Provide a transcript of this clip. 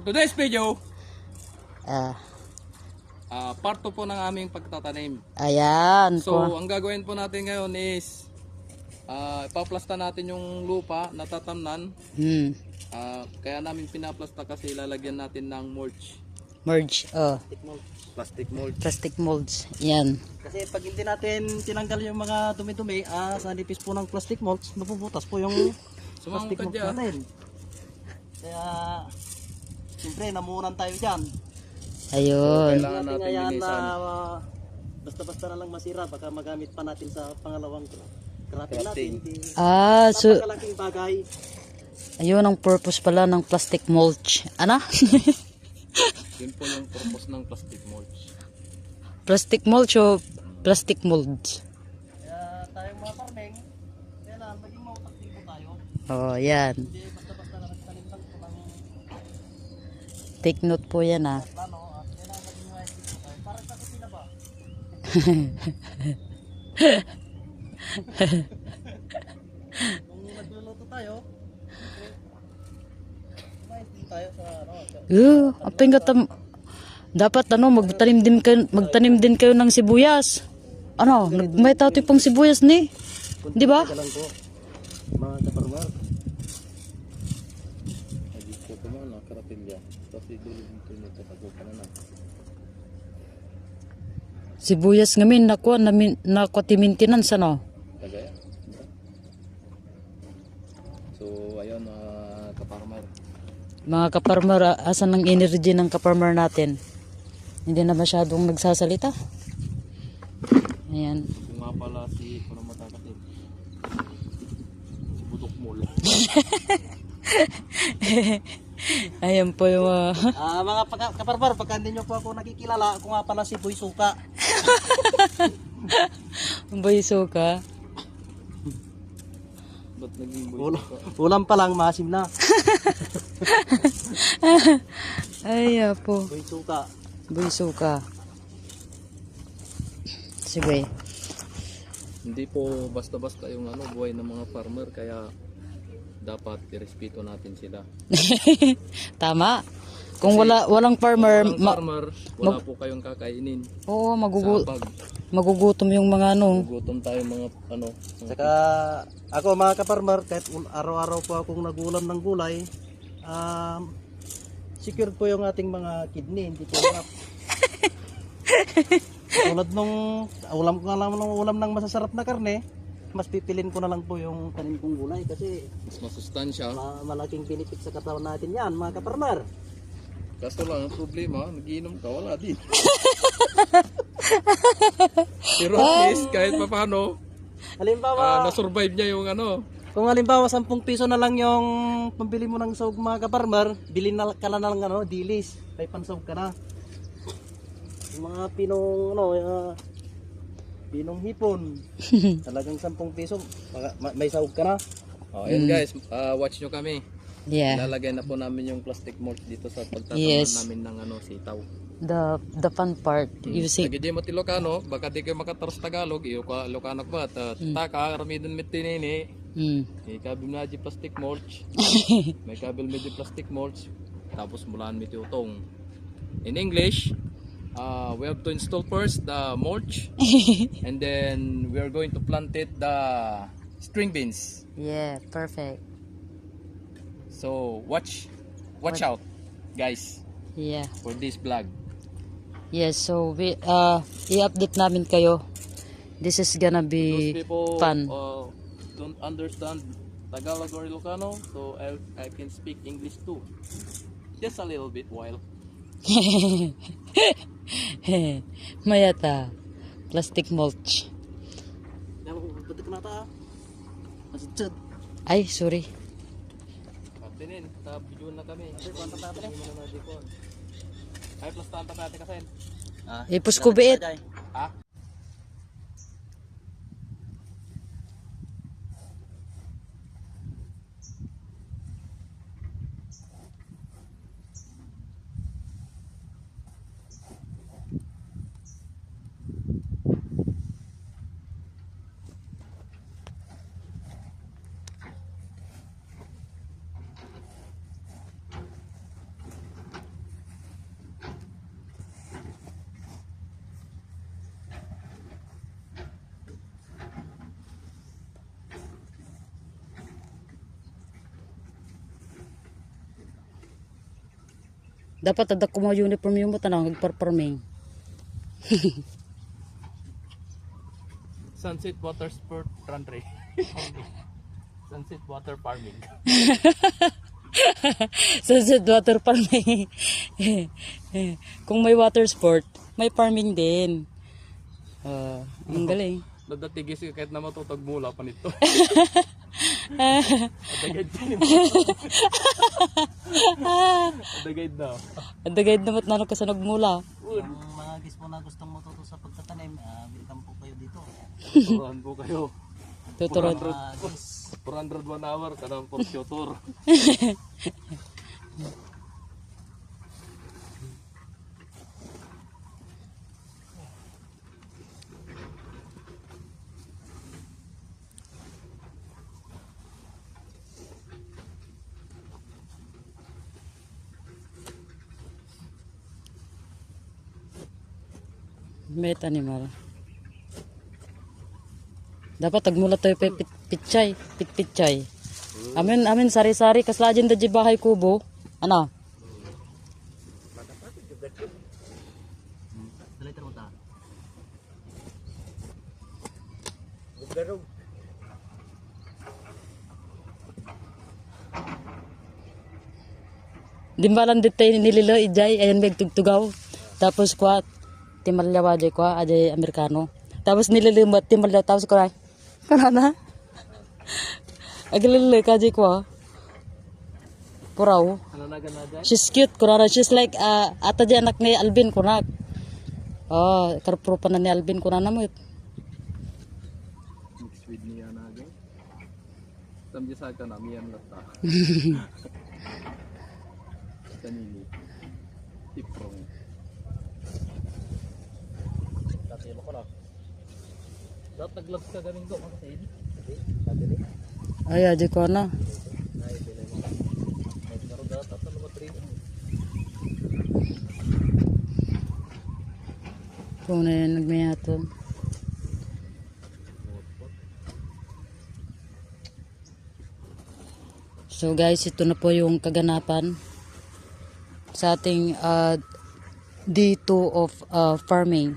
today's video, Ah, ah part 2 po ng aming pagtatanim. ayan. So, po. ang gagawin po natin ngayon is ah ipaplasta natin yung lupa na tatamnan. Hmm. Ah, kaya namin pinaplasta kasi ilalagyan natin ng mulch. Merge. Oh, Plastic mulch. plastic molds. Yan. Kasi pag hindi natin tinanggal yung mga dumi-dumi, ah, sa nipis po ng plastic mulch, napuputas po yung plastic dyan. natin. Kaya, siyempre, namunan tayo dyan. Ayun. Kailangan Natin ngayon na linisan. ah, basta-basta na lang masira, baka magamit pa natin sa pangalawang crafting natin. Ah, so, napakalaking bagay. ayun ang purpose pala ng plastic mulch. Ano? Yun po yung purpose ng plastic mulch. plastic mulch o plastic molds? Kaya tayong mga farming, kailangan maging mautak din po tayo. Oh, yan. Hindi basta-basta na nagtanim lang po ng Take note po yan ah. Kung nagluluto tayo, tayo sa ano, Uh, ang pingatam. Dapat ano, magtanim din kayo, magtanim din kayo ng sibuyas. Ano, may tati pang sibuyas ni. Di ba? Mga kaparmar. Hindi po ko man, karapilya. Kasi dulo dito nito, tago ka na na. Sibuyas ngamin nakuha namin nakuha ti maintenance ano. Kagaya. So, ayun, mga kaparmer. Mga kaparmer, asan ang energy ng kaparmer natin? Hindi na masyadong nagsasalita. Ayan. Yung nga pala si, kung mata kasi, si Budok Mall. Ayan po yung ah, Ah, mga pagka- pagka hindi nyo po ako nakikilala, ako nga pala si Boy Suka. bayso ka. Ba't naging boy? Ulam, ulam pa lang, masim na. Ay, po. Boy Suka. Bayso ka. Sige. Hindi po basta-basta yung ano, buhay ng mga farmer, kaya dapat irespeto natin sila. Tama. Kung wala walang farmer, Ang ma- farmer, wala po kayong kakainin. oo, magugu- magugutom yung mga ano. gutom tayo mga ano, mga Saka ako mga kaparmar, kahit araw-araw po akong nagulam ng gulay, um, secure po yung ating mga kidney, hindi po. Tulad nung ulam ko nga lang ng ulam ng masasarap na karne, mas pipilin ko na lang po yung tanim kong gulay kasi mas masustansya. ma- malaking benefit sa katawan natin yan mga kaparmar. Kaso lang, ang problema, nagiinom ka, wala din. Pero at least, kahit pa paano, Halimbawa, nasurvive niya yung ano. Kung halimbawa 10 piso na lang yung pambili mo ng sahog mga kaparmar, bilhin na ka na lang ano, dilis. May pansahog ka na. Yung mga pinong ano, uh, pinong hipon. Talagang 10 piso, may sahog ka na. Oh, ayun guys, ah, watch nyo kami. Yeah. Ilalagay na po namin yung plastic mulch dito sa pagtataman Yes. namin ng ano, sitaw. The the fun part, you see. Lagi di mo Ilocano, baka di kayo makataros Tagalog, iyo ka Ilocano ba? Ta, taka, ramidon mit tinini, Hmm. may kabil na di plastic mulch, may kabil medyo plastic mulch, tapos mulaan mit utong. In English, uh, we have to install first the mulch, and then we are going to plant it the string beans. Yeah, perfect. So watch, watch out, guys, Yeah. for this vlog. Yes, so we uh i-update namin kayo. This is gonna Those be people fun. uh, don't understand Tagalog or Ilocano, so I, I can speak English too. Just a little bit while. Mayata. Plastic mulch. Ay, sorry. Patinin, sa video na kami. Ay, plus tanta natin kasi. Ah, Ipos ko biit. Ha? Dapat ada ko mga uniform yung mo tanang nagparparming. Sunset Water Sport Country. Sunset Water Farming. Sunset water farming. Kung may water sport, may farming din. Ah, ang galing. Nadatigis ka kahit na matutog mula pa nito. Adagad din. Adagad na. Namat na ka sa nagmula. Yung mga gis po na gustong matuto sa pagtatanim, uh, welcome po kayo dito. Turuan po kayo. Tuturuan. Mga gis, 401 hour ka ng for tour. May animal. Dapat tagmula tayo pit pit pitchay, pit pitchay. Amin amin sari-sari kaslajen da bahay kubo. Taro ta. Dimbalan ditay nililo ijay ayan meg tugtugaw. Tapos kwa timalyawa jay kwa ajay amerikano. Tapos nililimot timalyaw tapos kwa kanana. Agililo ka jay kwa. Puraw. Na? She's cute kurana. She's like uh, ata di anak ni Alvin kunak. Oh, karpro pa na ni Alvin kunana mo. Mix with niya nagay. Samji sa ka na miyan lata. Kanini. Tatilo ko na. Dapat nag-gloves ka galing ko. Tatili. Ay, ko na. Ay, karo dapat ano mo train. Kung na yan nagmayaton. So guys, ito na po yung kaganapan sa ating uh, D2 of uh, farming.